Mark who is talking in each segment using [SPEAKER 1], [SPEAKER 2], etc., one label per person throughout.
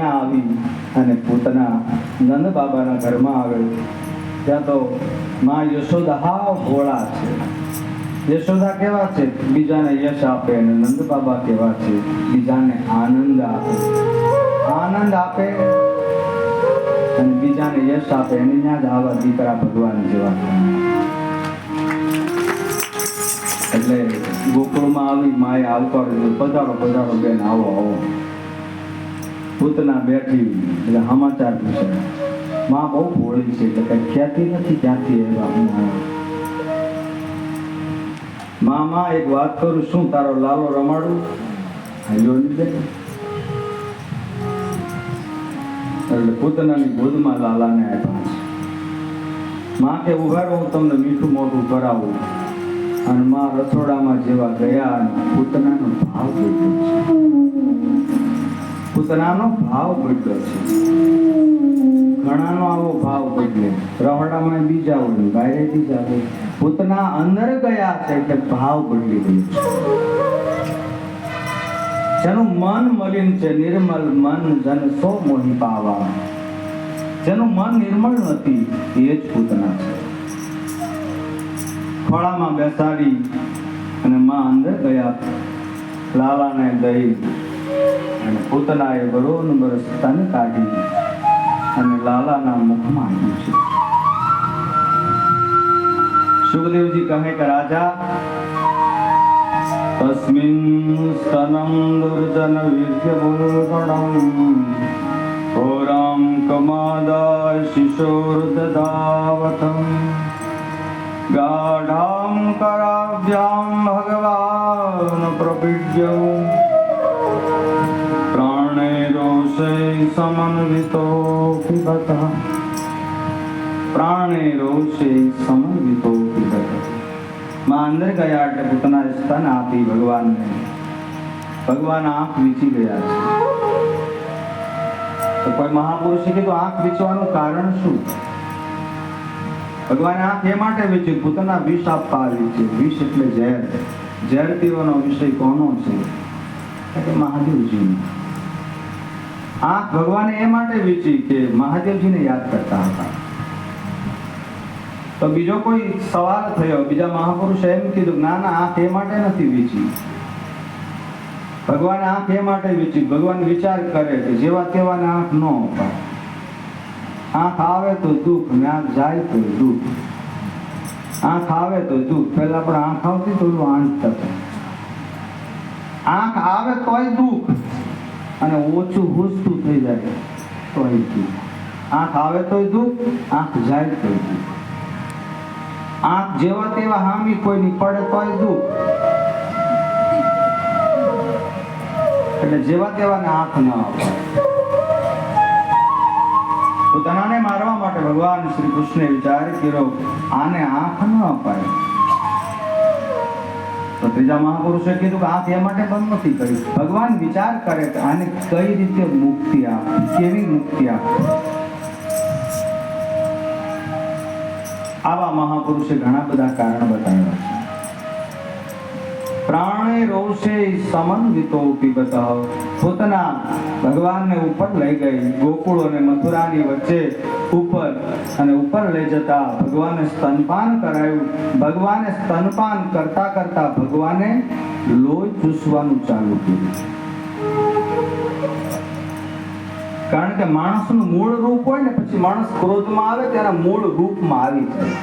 [SPEAKER 1] અહીંયા આવી અને પોતાના નંદ બાબાના ઘરમાં આવ્યો ત્યાં તો માં યશોદા ભોળા છે. યશોદા કેવા છે? બીજાને યશ આપે અને નંદ બાબા કેવા છે? બીજાને આનંદ આપે. આનંદ આપે અને બીજાને યશ આપે. એને ત્યાં જ આવા દીકરા ભગવાન જેવા. એટલે ગોકુળમાં આવી માએ આવકાર પધારો પધારો બેન, આવો આવો. પૂતના બેઠી એટલે સમાચાર પૂછે માં બહુ ભોળી છે એટલે કઈ ખ્યાતિ નથી ક્યાંથી એવા મામા, એક વાત કરું, શું તારો લાલો રમાડું? નહીં બેન એટલે પૂતનાની ગોદમાં લાલાને આપ્યા માં કે ઉઘાડો હું તમને મીઠું મોઢું કરાવું અને માં રસોડામાં જેવા ગયા અને પૂતનાનો ભાવ જોઈ છે. પૂતનાનો ભાવ બદલો છે. ઘણાનો આવો ભાવ બદલે. રહોડામાં બીજા હોય બાયરે બીજા હોય પૂતના અંદર ગયા છે એટલે ભાવ બદલી ગયો જેનું મન મલિન છે, નિર્મલ મન જન સો મોહી પાવા. જેનું મન નિર્મળ નથી, એ જ પૂતના છે. ખોળામાં બેસાડી અને માં અંદર ગયા. લાલાને દઈ અને પૂતનાએ બરોબર સ્તન કાઢી અને લાલાના મુખમાં આવ્યું છે. સુખદેવજી કહે કે રાજા, તસ્મિન સ્તનમ દુર્જન વીર્ય બુલગણમ ઘોરામ કમાદા શિશોર્દધાવતમ ગાઢામ કરાભ્યામ ભગવાન પ્રપીડ્ય। સમન્વિતો પ્રાણે રોષે સમન્વિતો માં અંદર ગયા એટલે પોતાના સ્તન આપી ભગવાનને ભગવાન આંખ વીચી ગયા છે તો કોઈ મહાપુરુષે કીધું આંખ વીચવાનું કારણ શું ભગવાન આંખ એ માટે વીચી પોતાના વિષ આપવા આવી છે વિષ એટલે ઝેર ઝેર પીવાનો વિષય કોનો છે મહાદેવજીનો આંખ ભગવાને એ માટે વીચી કે મહાદેવજીને યાદ કરતા હતા. તો બીજો કોઈ સવાલ થયો, બીજા મહાપુરુષે એમ કીધું, ના ના, આંખ એ માટે નથી વીચી. ભગવાન આંખ એ માટે વીચી, ભગવાન વિચાર કરે કે જેવા તેવા આંખ ન અપાય. આંખ આવે તો દુઃખ, ને આંખ જાય તો દુઃખ. આંખ આવે તો દુઃખ, પહેલા પણ આંખ આવતી તો આંખ થતું. આંખ આવે તોય દુઃખ. અને ઓછું હુસતું થઈ જાય તો આંખ આવે તોય દુઃખ, આંખ જાય તોય આંખ જેવા તેવા હામી કોઈની પડે તોય દુઃખ. એટલે જેવા તેવાને આંખ ન અપાય પોતાનાને મારવા માટે ભગવાન શ્રી કૃષ્ણે વિચાર કર્યો આને આંખ ન અપાય. તો ત્રીજા મહાપુરુષે કીધું કે આ તે માટે બંધ નથી કરી. ભગવાન વિચાર કરે કે આને કઈ રીતે મુક્તિ આપે, કેવી મુક્તિ આપે? આવા મહાપુરુષે ઘણા બધા કારણ બતાવ્યા છે. પ્રાણે રોષે સમન્વિતો પીબત પોતાના ભગવાનને ઉપર લઈ ગઈ. ગોકુળ અને મથુરાની વચ્ચે ઉપર અને ઉપર લઈ જતા ભગવાને સ્તનપાન કરાયું. ભગવાને સ્તનપાન કરતા કરતા ભગવાને લોહી ચૂસવાનું ચાલુ કર્યું. કારણ કે માણસનું મૂળ રૂપ હોય ને, પછી માણસ ક્રોધમાં આવે ત્યારે મૂળ રૂપમાં આવી જાય.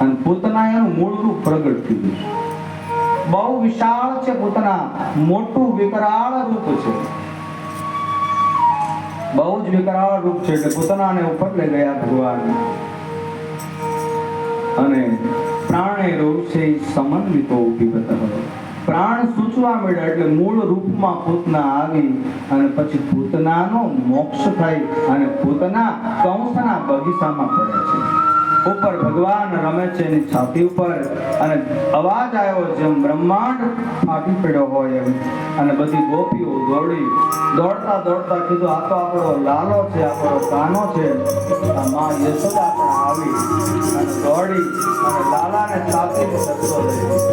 [SPEAKER 1] અને પોતાના એનું મૂળ રૂપ પ્રગટ થઈ છે બહુ વિશાળ છે, પોતાના મોટું વિકરાળ રૂપ છે. બહુ જ વિકરાળ રૂપ છે એટલે પોતાનાને ઉપર લઈ ગયા ભગવાન. અને પ્રાણે રોષે સમન્વિતો પીબત પ્રાણ સૂચવા મળ્યા એટલે મૂળ રૂપમાં પોતના આવી અને પછી પોતનાનો મોક્ષ થાય અને પોતના કંસના બગીચામાં પડે છે. ઉપર ભગવાન રમે છે એની છાતી ઉપર. અને અવાજ આવ્યો જેમ બ્રહ્માંડ ફાટી પડ્યો હોય એમ. અને બધી ગોપીઓ દોડી. દોડતા દોડતા કીધું, આ તો આપણો લાલો છે, આપણો કાનો છે. આ માં યશોદા પણ આવી અને દોડી અને લાલાને છાતીને ધક્કો લઈ.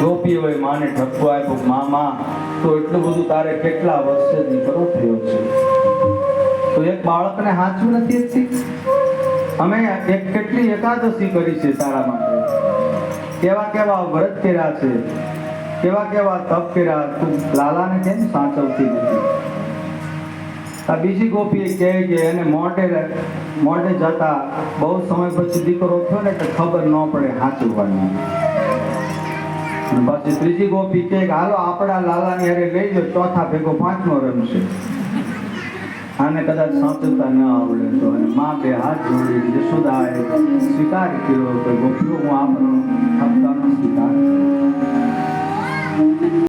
[SPEAKER 1] ગોપીઓએ માને ઠપકો આપ્યો મામા તો એટલું બધું તારે કેટલા વર્ષે દીકરો થયો છે? તો એક બાળકને હાચવું નથી અમે એક કેટલી એકાદશી કરી છે તારા માટે? કેવા કેવા વ્રત કર્યા છે? કેવા કેવા તપ કર્યા? તું લાલાને કેમ સાચવતી નથી? આ બીજી ગોપી કહે કે એને મોઢે મોઢે જતા બહુ સમય પછી દીકરો થયો ને કે ખબર ન પડે સાચવવાની. પછી ત્રીજી ગોપી કે, હાલો, આપણા લાલાની અરે લઈ જાય ચોથા ભેગો પાંચમો રમશે. આને કદાચ સાચવતા ન આવડે તો અને મા બે હાથ જોડી યશોદાએ સ્વીકાર કર્યો કે ગોપીઓ, હું આપણો હપ્તાનો સ્વીકાર કરું.